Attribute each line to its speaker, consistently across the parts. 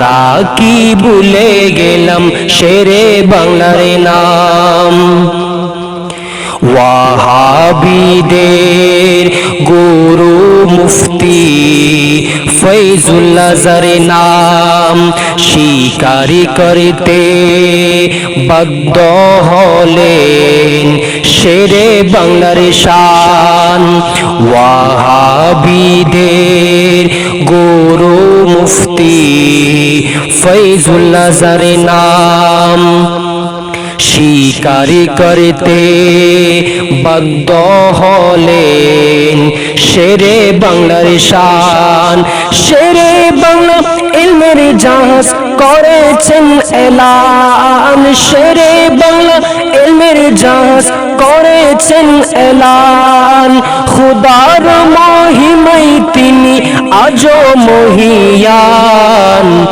Speaker 1: আমরা কি ভুলে গেলাম শেরে বাংলার নাম? ওয়াহাবিদের গুরু মুফতি ফৈজুল্লাজর নাম শিকারি করতে বাধ্য হলেন শেরে বাংলার শান ওয়াহাবিদের গুরু মুফতি ফৈজুল্লাজর নাম। শিকারি করতে বাধ্য হলেন শেরে বাংলার শান শেরে বাংলা ইলমের জাহাজ করেছেন এলান। শেরে বাংলা ইলমের জাহাজ করেছেন এলান। খুদার মহিমাই তিনি আজো মহিয়ান।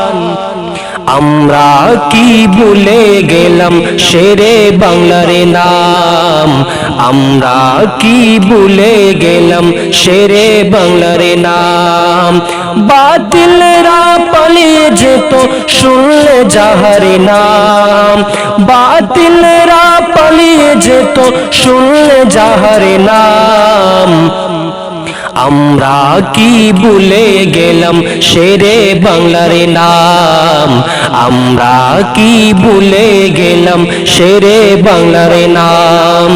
Speaker 1: আমরা কি ভুলে গেলাম শেরে বাংলার নাম? আমরা কি ভুলে গেলাম শেরে বাংলার নাম? বাতিলরা পালিয়ে যেত, শুনলে যাহার নাম? বাতিলরা পালিয়ে যেত শুনলে যাহারে নাম, আমরা কি ভুলে গেলাম শেরে বাংলার নাম? আমরা কি ভুলে গেলাম শেরে বাংলার নাম?